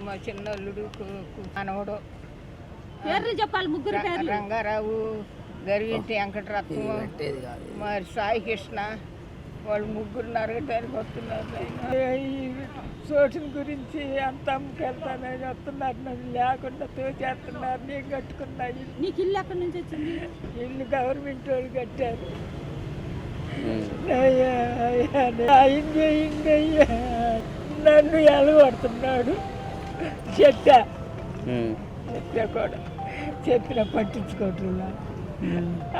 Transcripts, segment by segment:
మా చిన్నల్లుడు మనవడు పేర్లు చెప్పాలి ముగ్గురు పేర్లు రంగారావు గరివింటి వెంకటరత్నం మరి సాయి కృష్ణ వాళ్ళు ముగ్గురు నరగటానికి వస్తున్నారు సోషల్ గురించి అంత అమ్ముకెళ్తానని వస్తున్నారు నన్ను లేకుండా తోచేస్తున్నారు నేను కట్టుకున్నాయి నీకు ఇల్లు ఎక్కడి నుంచి వచ్చింది ఇల్లు గవర్నమెంట్ వాళ్ళు కట్టారు అయ్యా, అయ్యా, అయ్యా నన్ను ఎలగొడుతున్నాడు చెట్ట చెట్ట కూడా. చెప్పిన పట్టించుకోవట్లా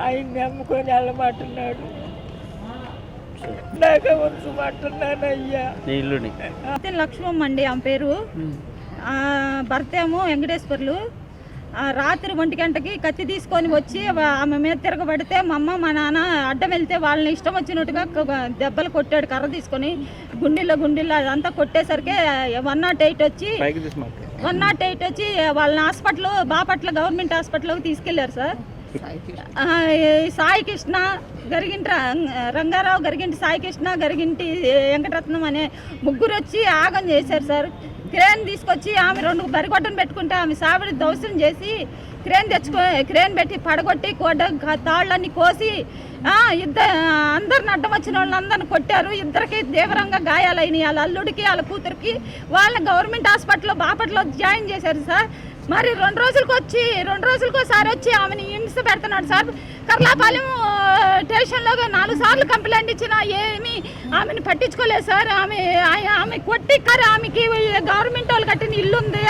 ఆయన నమ్ముకొని వెళ్ళమంటున్నాడు నాకు ఉంచమంటున్నాను అయ్యా లక్ష్మమ్మ అండి ఆమె పేరు. ఆ, భర్త ఏమో వెంకటేశ్వర్లు. రాత్రి ఒంటి గంటకి కత్తి తీసుకొని వచ్చి ఆమె మీద తిరగబడితే మా అమ్మ మా నాన్న అడ్డం వెళ్తే వాళ్ళని ఇష్టం వచ్చినట్టుగా దెబ్బలు కొట్టాడు కర్ర తీసుకొని గుండెల్లో గుండెల్లో అదంతా కొట్టేసరికి వన్ నాట్ ఎయిట్ వచ్చి వన్ నాట్ ఎయిట్ వచ్చి వాళ్ళని హాస్పిటల్ బాపట్ల గవర్నమెంట్ హాస్పిటల్కి తీసుకెళ్ళారు సార్. సాయి కృష్ణ. గరిగింటి రం- రంగారావు గరిగింటి సాయి కృష్ణ గరిగింటి వెంకటరత్నం అనే ముగ్గురు వచ్చి ఆగం చేశారు సార్. క్రేన్ తీసుకొచ్చి ఆమె రెండు బరిగొట్టను పెట్టుకుంటే ఆమె సావిడి దౌసం చేసి క్రేన్ తెచ్చుకో క్రేన్ పెట్టి పడగొట్టి కొడ్డ తాళ్ళన్ని కోసి ఇద్దరు అందరిని అడ్డం వచ్చిన వాళ్ళందరిని కొట్టారు. ఇద్దరికి తీవ్రంగా గాయాలైనవి వాళ్ళ అల్లుడికి వాళ్ళ కూతురికి వాళ్ళని గవర్నమెంట్ హాస్పిటల్లో బాపట్లో జాయిన్ చేశారు సార్. మరి రెండు రోజులకు వచ్చి రెండు రోజులకు ఒకసారి వచ్చి ఆమెని హింస పెడుతున్నాడు సార్. కర్లాపాలెం స్టేషన్లో నాలుగు సార్లు కంప్లైంట్ ఇచ్చినా ఏమి ఆమెను పట్టించుకోలేదు సార్. ఆమె ఆమె కొట్టి కర ఆమెకి గవర్నమెంట్ వాళ్ళు కట్టిన ఇల్లు ఉంది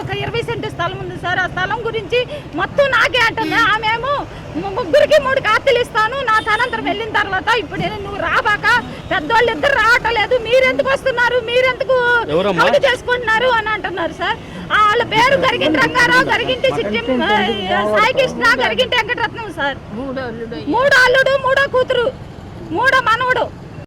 ఒక ఇరవై సెంటు స్థలం ఉంది సార్. ఆ స్థలం గురించి మొత్తం నాకే అంటుంది. ఆమె ఏమో ముగ్గురికి మూడు ఖాతాలు ఇస్తాను. నా తనంతరం వెళ్ళిన తర్వాత ఇప్పుడు నేను నువ్వు రాబాక పెద్దోళ్ళు ఇద్దరు రావట్లేదు మీరెందుకు వస్తున్నారు? మీరెందుకు చేసుకుంటున్నారు అని అంటున్నారు సార్. వాళ్ళ పేరు గరిగింటి రంగారావు గరిగింటి సాయి కృష్ణ గరిగింటి వెంకటరత్నం సార్. మూడో అల్లుడు మూడో అల్లుడు మూడో కూతురు మూడో మనవడు.